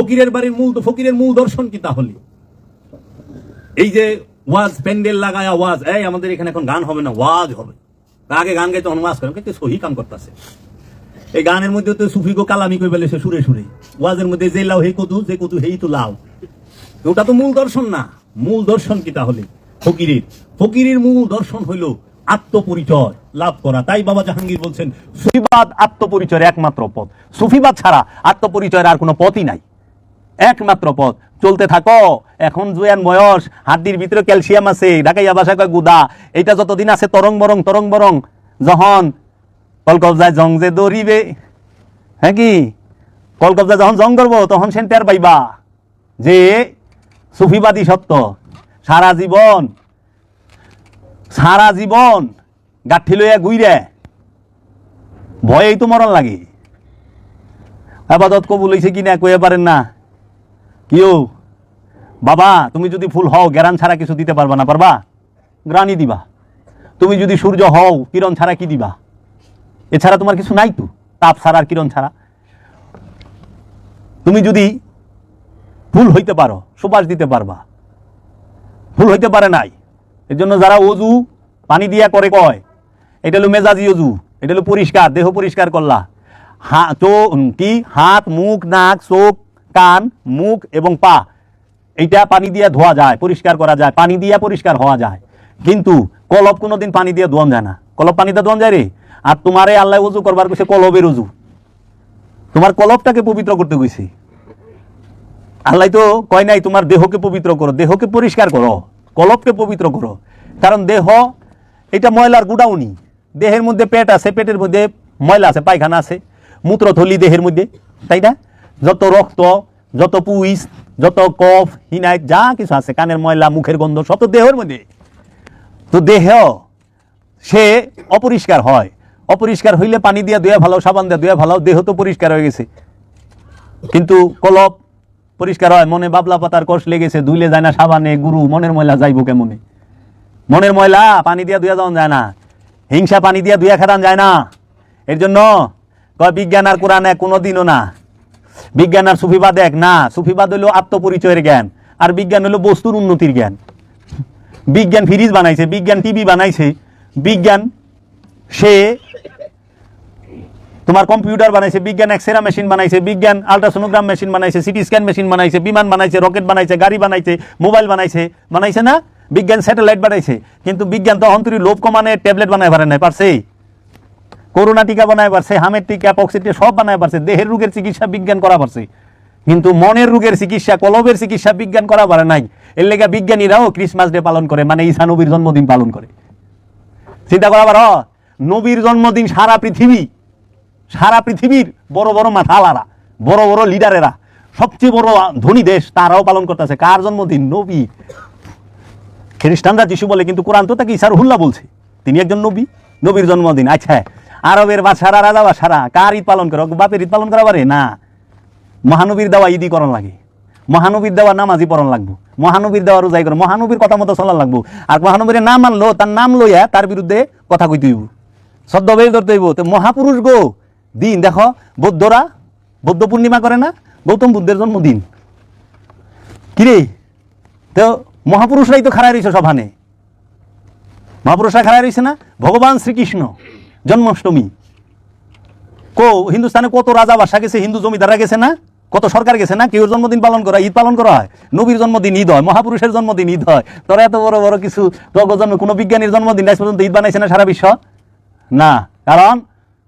ফকিরের বাড়ির মূল ফকিরের মূল দর্শন কি তাহলে? এই যে ওয়াজ, প্যান্ডেল লাগায় ওয়াজ, এই আমাদের এখানে এখন গান হবে না, ওয়াজ হবে। আগে গান গাইতে ওয়াজ করেন কিন্তু সহি কাম করতেছে। এই গানের মধ্যে তো সুফি গো কালামি কই বলে সে সুরে সুরে। ওয়াজের মধ্যে যে লাউ হে কতু যে কদু হেই তো লাউ ওটা তো মূল দর্শন না। মূল দর্শন কি তাহলে? ফকিরের। ফকিরের মূল দর্শন হইল আত্মপরিচয় লাভ করা। তাই বাবা জাহাঙ্গীর বলছেন, সুফিবাদ আত্মপরিচয়ের একমাত্র পথ। সুফিবাদ ছাড়া আত্মপরিচয়ের আর কোনো পথই নাই। একমাত্র পথ। চলতে থাকো। এখন জুয়ান বয়স, হাড্ডির ভিতরে ক্যালসিয়াম আছে। ঢাকাইয়া বাসা কয় গুদা। এটা যতদিন আছে, তরং বরং তরং বরং। যখন কলকবজায় জং যে দৌড়িবে হ্যাঁ কি? কলকবজায় যখন জং করব তখন সেন পাইবা। যে সুফিবাদী সত্য। সারা জীবন সারা জীবন গাঠি লইয়া গুইরে, ভয়েই তো মরণ লাগে। আবাদত কবুল হইছে কিনা কয়ে পারেন না। কিও বাবা, তুমি যদি ফুল হও জ্ঞান ছাড়া কিছু দিতে পারবা না, পারবা? গ্রানি দিবা। তুমি যদি সূর্য হও, কিরণ ছাড়া কি দিবা? এছাড়া তোমার কিছু নাই তো? তাপ ছাড়া আর কিরণ ছাড়া? তুমি যদি ফুল হইতে পারো, সুবাস দিতে পারবা। ভুল হইতে পারে নাই। এর জন্য যারা অজু পানি দিয়া করে কয়, এটা হলো মেজাজি অজু, এটা হলো পরিষ্কার, দেহ পরিষ্কার করলা। হা চো কি? হাত, মুখ, নাক, চোখ কান, মুখ এবং পা। এইটা পানি দিয়ে ধোয়া যায়, পরিষ্কার করা যায়, পানি দিয়া পরিষ্কার হওয়া যায়। কিন্তু কলব কোনোদিন পানি দিয়ে ধোয়ান যায় না। কলব পানি দিয়ে ধোয়ান যায় রে? আর তোমারে আল্লাহ উজু করবার কইছে কলবের উজু। তোমার কলবটাকে পবিত্র করতে কইছে। আল্লাহ তো কয় নাই, তোমার দেহকে পবিত্র করো, দেহকে পরিষ্কার করো, কলবকে পবিত্র করো। কারণ দেহ, এটা ময়লার গুডাউনি দেহের মধ্যে পেট আছে, পেটের মধ্যে ময়লা আছে, পায়খানা আছে, মূত্রথলি দেহের মধ্যে, তাই না? যত রক্ত, যত পুইস, যত কফ হিনাইট যা কিছু আছে, কানের ময়লা, মুখের গন্ধ, সব তো দেহের মধ্যে। তো দেহ, সে অপরিষ্কার হয়। অপরিষ্কার হইলে পানি দিয়ে দুয়া ভালো, সাবান দিয়ে দুয়া ভালো, দেহ তো পরিষ্কার হয়ে গেছে। কিন্তু কলপ পরিষ্কার হয়, মনে বাবলা পাতার কষ লেগেছে, ধুইলে যায় না সাবানে, গুরু, মনের ময়লা যাইবো কেমনে? মনের ময়লা, পানি দিয়া ধুয়া যাওয়া যায় না। হিংসা পানি দিয়া ধুয়া খেতান যায় না। এর জন্য কয় বিজ্ঞান আর কোরআন কোনো দিনও না। বিজ্ঞান আর সুফিবাদ এক, না, সুফিবাদ হলো আত্মপরিচয়ের জ্ঞান, আর বিজ্ঞান হলো বস্তুর উন্নতির জ্ঞান। বিজ্ঞান ফ্রিজ বানাইছে, বিজ্ঞান টিভি বানাইছে, বিজ্ঞান সে তোমার কম্পিউটার বানাইছে, বিজ্ঞান এক্সরা মেশিন বানাইছে, বিজ্ঞান আলট্রাসোনোগ্রাম মেশিন বানাইছে, সিটি স্ক্যান মেশিন বানাইছে, বিমান বানাইছে, রকেট বানাইছে, গাড়ি বানাইছে, মোবাইল বানাইছে বানাইছে না? বিজ্ঞান স্যাটেলাইট বানাইছে, কিন্তু বিজ্ঞান তো অন্তরি লোভ কমানে, ট্যাবলেট বানাই পারে নাই, পারছে? করোনা টিকা বানায় পারছে, হামের টিকা পক্সিটিকা সব বানায় পারছে, দেহের রোগের চিকিৎসা বিজ্ঞান করা পারছে। কিন্তু মনের রোগের চিকিৎসা, কলবের চিকিৎসা বিজ্ঞান করা পারে নাই। এর লেগা বিজ্ঞানীরাও ক্রিসমাস ডে পালন করে মানে ঈসা নবীর জন্মদিন পালন করে। চিন্তা করা পারো? নবীর জন্মদিন সারা পৃথিবী, সারা পৃথিবীর বড় বড় মাথালারা, বড় বড় লিডারেরা, সবচেয়ে বড় ধনী দেশ তারাও পালন করতেছে। কার জন্মদিন? নবী। খ্রিস্টানরা যিশু বলে, কিন্তু কোরআন তো তাকে ইসার হুল্লা বলছে। তিনি একজন নবী, নবীর জন্মদিন। আচ্ছা আরবের বাসারা রাজা বাসারা কার ঈদ পালন করে? বাপের ঈদ পালন করা পারে? না। মহানবীর দেওয়া ঈদই করণ লাগে। মহানবীর দেওয়া নামাজি পড়ন লাগবো। মহানবীর দেওয়া রোজাই করে মহানবীর কথা মতো চলা লাগবো। আর মহানবীর না মানলো, তার নাম লইয়া তার বিরুদ্ধে কথা কইতে হইব। সদ্যবেশ ধরতে হইব। তো মহাপুরুষ গো, দিন দেখো, বৌদ্ধরা বৌদ্ধ পূর্ণিমা করে না? গৌতম বুদ্ধের জন্মদিন। কিরে? তো মহাপুরুষরাই তো খাড়াই রয়েছে সভানে। মহাপুরুষরা খাড়াই রয়েছে না? ভগবান শ্রীকৃষ্ণ। জন্মাষ্টমী। কো হিন্দুস্তানে কত রাজা বাসা গেছে, হিন্দু জমিদাররা গেছে না? কত সরকার গেছে না? কেউ জন্মদিন পালন করা ঈদ পালন করা হয়? নবীর জন্মদিন ঈদ হয়, মহাপুরুষের জন্মদিন ঈদ হয়। তোরা এত বড় বড় কিছু জন্ম কোনো বিজ্ঞানীর জন্মদিন আজ পর্যন্ত ঈদ বানাইছে না সারা বিশ্ব? না। কারণ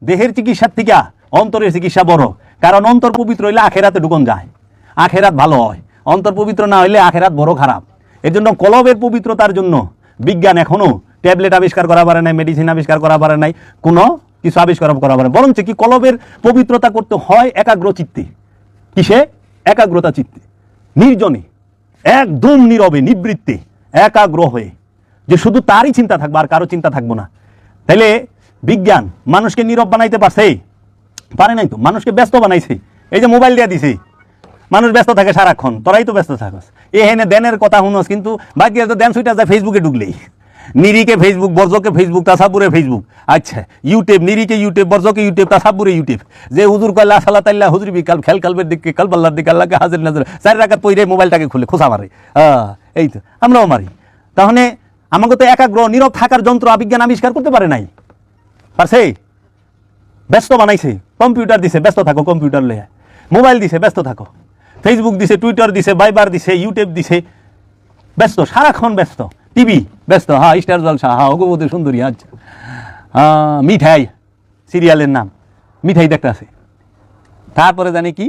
দেহের চিকিৎসার থেকে, অন্তরের চিকিৎসা বড়। কারণ অন্তর পবিত্র হইলে আখেরাতে ঢুকন যায়। আখেরাত ভালো হয়। অন্তর পবিত্র না হইলে আখেরাত বড় খারাপ। এর জন্য কলবের পবিত্রতার জন্য বিজ্ঞান এখনও ট্যাবলেট আবিষ্কার করা পারে নাই মেডিসিন আবিষ্কার করা পারে নাই, কোনো কিছু আবিষ্কার করা পারে বরঞ্চ কি কলবের পবিত্রতা করতে হয় একাগ্র চিত্তে? কিসে? একাগ্রতা চিত্তে। নির্জনে, একদম নীরবে, নিবৃত্তে, একাগ্র হয়ে। যে শুধু তারই চিন্তা থাকবে, আর কারও চিন্তা থাকব না। তাইলে বিজ্ঞান মানুষকে নীরব বানাইতে পারছে? পারে নাই তো। মানুষকে ব্যস্ত বানাইছে। এই যে মোবাইল দিয়া দিছে। মানুষ ব্যস্ত থাকে সারাক্ষণ তোরাই তো ব্যস্ত থাকস। এ হেনে দেনের কথা শুনস কিন্তু বাকি তো দেন সুইটা যায় ফেসবুকে ঢুকলেই। নিরিকে ফেসবুক বর্জকে ফেসবুক তাসাবুরে ফেসবুক আচ্ছা ইউটিউব নিরিকে ইউটিউব বর্জকে ইউটিউব তাসাবুরে ইউটিউব যে হুজুর কল্লা সাল্লাহ তাল্লাহ হুজুর বিকাল খেল কালবের দিকে কাল পাল্লার দিকে আল্লাহকে হাজির নাজর। চার রাখাত পইরে মোবাইলটাকে খুলে খোঁচা মারে। আহ, এই তো আমরাও মারি। তাহলে আমাকে তো একাগ্র নীরব থাকার যন্ত্র বিজ্ঞান আবিষ্কার করতে পারে নাই। পারছে? ব্যস্ত বানাইছে কম্পিউটার দিছে ব্যস্ত থাকো কম্পিউটার লয়ে মোবাইল দিছে ব্যস্ত থাকো। ফেসবুক দিছে টুইটার দিছে বাইবার দিছে ইউটিউব দিছে। ব্যস্ত, সারাক্ষণ ব্যস্ত। টিভি, ব্যস্ত। হ্যাঁ স্টার জলসা হ্যাঁ অগবতী সুন্দরী আচ্ছা। মিঠাই, সিরিয়ালের নাম। মিঠাই দেখতে আছে। তারপরে জানি কি?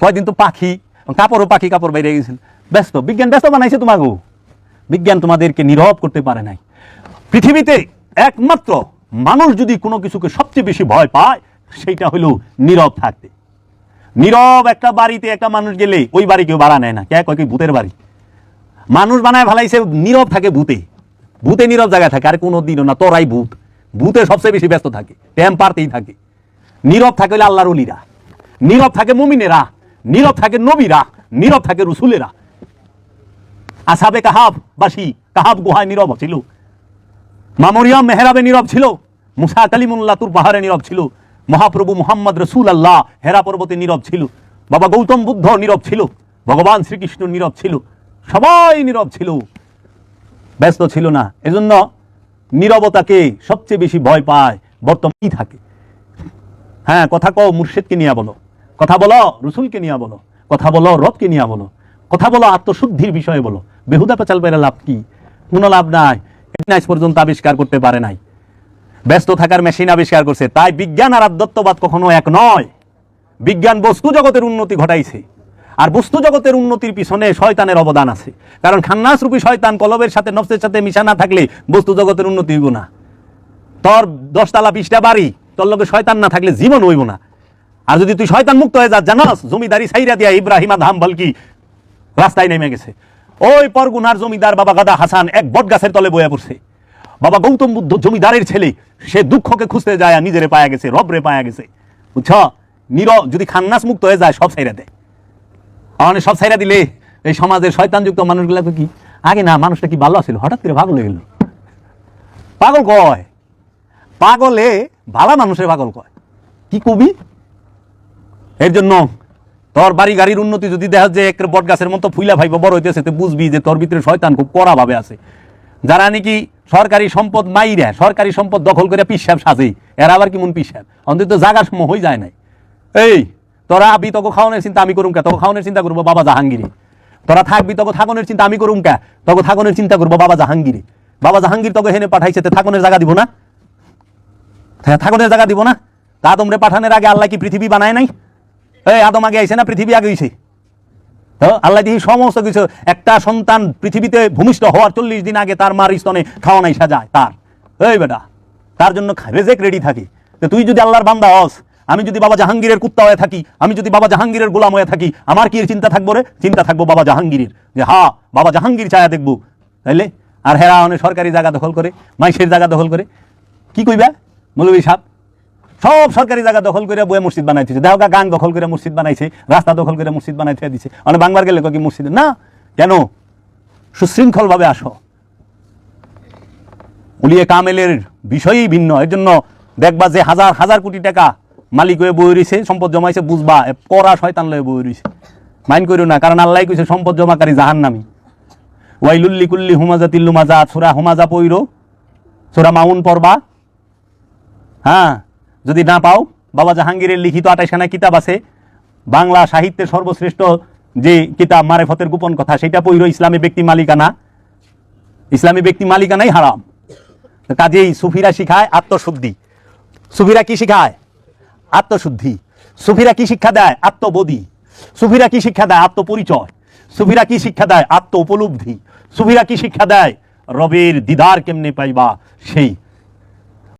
কয়দিন তো পাখি, কাপড়ও পাখি, কাপড় বাইরে গেছিল ব্যস্ত, বিজ্ঞান ব্যস্ত বানাইছে তোমাকে বিজ্ঞান তোমাদেরকে নীরব করতে পারে নাই। পৃথিবীতে একমাত্র মানুষ যদি কোনো কিছুকে সবচেয়ে বেশি ভয় পায়, সেইটা হলো নীরব থাকতে। নীরব একটা বাড়িতে একটা মানুষ গেলে ওই বাড়ি কেউ ভাড়া নেয় না। কে কয় ভূতের বাড়ি? মানুষ বানায় ভালাইছে নীরব থাকে ভূতে। ভূতে নীরব জায়গায় থাকে, আর কোনো দিনও না, তোরাই ভূত। ভূতে সবচেয়ে বেশি ব্যস্ত থাকে ট্যাম পারতেই থাকে। নীরব থাকে হলে আল্লাহর অলিরা নীরব থাকে মুমিনেরা। নীরব থাকে নবীরা। নীরব থাকে রসুলেরা। আসাবে কাহাব বাসি, কাহাব গুহায় নীরব ছিল। মামরিয়াম মেহরাবে নীরব ছিল। মুসা কালিমুল্লাহ তুর পাহাড়ে নীরব ছিল। মহাপ্রভু মোহাম্মদ রসুল আল্লাহ হেরা পর্বতে নীরব ছিল। বাবা গৌতম বুদ্ধ নীরব ছিল। ভগবান শ্রীকৃষ্ণ নীরব ছিল। সবাই নীরব ছিল। ব্যস্ত ছিল না। এজন্য নীরবতাকে সবচেয়ে বেশি ভয় পায় বর্তমানই থাকে। হ্যাঁ কথা কও, মুর্শিদকে নিয়ে বলো। কথা বলো, রসুলকে নিয়ে বলো। কথা বলো, রবকে নিয়ে বলো। কথা বলো, আত্মশুদ্ধির বিষয়ে বলো। বেহুদা পেঁচাল বেড়া লাভ কি? কোনো লাভ নাই। এটা পর্যন্ত আবিষ্কার করতে পারে নাই। ব্যস্ত থাকার মেশিন আবিষ্কার করছে। তাই বিজ্ঞান আর আদ্যত্ববাদ কখনো এক নয়। বিজ্ঞান বস্তু জগতের উন্নতি ঘটাইছে। আর বস্তু জগতের উন্নতির পিছনে শয়তানের অবদান আছে। কারণ খান্নাস রূপী শয়তান কলবের সাথে, নফসের সাথে মিশা না থাকলে বস্তু জগতের উন্নতি হইব না। তোর দশতলা বিশটা বাড়ি, তোর লগে শয়তান না থাকলে জীবন হইব না। আর যদি তুই শয়তান মুক্ত হয়ে যা জানাস, জমিদারি সাইরা দিয়া ইব্রাহিম আধাম বলকি রাস্তায় নেমে গেছে। ওই পরগুনার জমিদার বাবা গাদা হাসান এক বট গাছের তলে বয়ে পড়ছে। বাবা গৌতম বুদ্ধ জমিদারের ছেলে, সে দুঃখকে খুঁজতে যায় আর নিজেরে পায়া গেছে, রবরে পায়া গেছে। বুঝছ? নির যদি খান্নাস মুক্ত হয়ে যায়, সব সাইরা দেয় মানে সব সাইরা দিলে এই সমাজের শয়তানযুক্ত মানুষগুলা কি? আগে না, মানুষটা কি ভালো আছিল? হঠাৎ করে পাগল হয়ে গেল। পাগল কয়? পাগলে ভালা মানুষের পাগল কয়। কি কবি? এর জন্য তোর বাড়ি গাড়ির উন্নতি যদি দেখা যে একটা বট গাছের মতো ফুইলা ভাইব বড় হইতেছে, তো বুঝবি যে তোর ভিতরে শয়তান খুব কড়া ভাবে আছে। যারা নাকি সরকারি সম্পদ মাইরা, সরকারি সম্পদ দখল করে পিসাব সাজে। এরা আবার কেমন পিসাব? অন্তত জাগার সময় হয়ে যায় নাই। এই, তোরা আবি তোকে খাওয়ানোর চিন্তা আমি করুম কে? তোকে খাওয়ানোর চিন্তা করব বাবা জাহাঙ্গীরি। তোরা থাকবি তোকে থাকনের চিন্তা আমি করুম কে? তোকে থাকনের চিন্তা করব বাবা জাহাঙ্গীরি। বাবা জাহাঙ্গীর তোকে হেনে পাঠাইছে, তো থাকনের জায়গা দিব না? থাকনের জায়গা দিব না? তা তোমরা পাঠানোর আগে আল্লাহ কি পৃথিবী বানায় নাই? এই, আদম আগে আইছে না? পৃথিবী আগে হইছে? তো আল্লাহ দিয়ে সমস্ত কিছু, একটা সন্তান পৃথিবীতে ভূমিষ্ঠ হওয়ার চল্লিশ দিন আগে তার মার স্তনে খাওয়া নাই সাজায় তার। এই বেটা, তার জন্য রেজেক রেডি থাকি। তো তুই যদি আল্লাহর বান্দা হস, আমি যদি বাবা জাহাঙ্গীরের কুত্তা হয়ে থাকি, আমি যদি বাবা জাহাঙ্গীরের গোলাম হয়ে থাকি, আমার কি চিন্তা থাকব রে? চিন্তা থাকব বাবা জাহাঙ্গীরের। যে হা, বাবা জাহাঙ্গীর ছায়া দেখব। তাইলে? আর হেরা অনেক সরকারি জায়গা দখল করে মাইসের জায়গা দখল করে। কি কইবা মৌলবী সাহেব? সব সরকারি জায়গা দখল করে বয়ে মসজিদ বানাইছে। দেখো গা দখল করে মসজিদ বানাইছে, রাস্তা দখল করে মসজিদ বানাইতে দিছে। অনেক বাংবার গেলে কয় কি মসজিদ? না, কেন? সুশৃঙ্খলভাবে আসো। উলিয়ে কামেলের বিষয়ই ভিন্ন। এর জন্য দেখবা যে হাজার হাজার কোটি টাকা মালিক হয়ে বই রয়েছে সম্পদ জমাইছে, বুঝবা কড়া শয়তান লয়ে বই রয়েছে মাইন করিও না, কারণ আল্লাহ কইছে সম্পদ জমাকারী জাহান নামি ওয়াইলুল্লি কুল্লি হুমাজা তিল্লুমাজা সুরা হুমাজা পইর। সুরা মাউন পড়বা। হ্যাঁ। যদি না পাও, বাবা জাহাঙ্গীরের লিখিত আটাইখানা কিতাব আছে। বাংলা সাহিত্যের সর্বশ্রেষ্ঠ যে কিতাব মারেফতের গোপন কথা, সেটা পইর ইসলামী ব্যক্তি মালিকানা। ইসলামী ব্যক্তি মালিকানাই হারাম। কাজেই সুফিরা শিখায় আত্মশুদ্ধি। সুফিরা কি শিখায়? আত্মশুদ্ধি। সুফিরা কি শিক্ষা দেয়? আত্মবোধি। সুফিরা কি শিক্ষা দেয়? আত্মপরিচয়। সুফিরা কি শিক্ষা দেয়? আত্ম উপলব্ধি সুফিরা কি শিক্ষা দেয়? রবের দিদার কেমনে পাইবা? সেই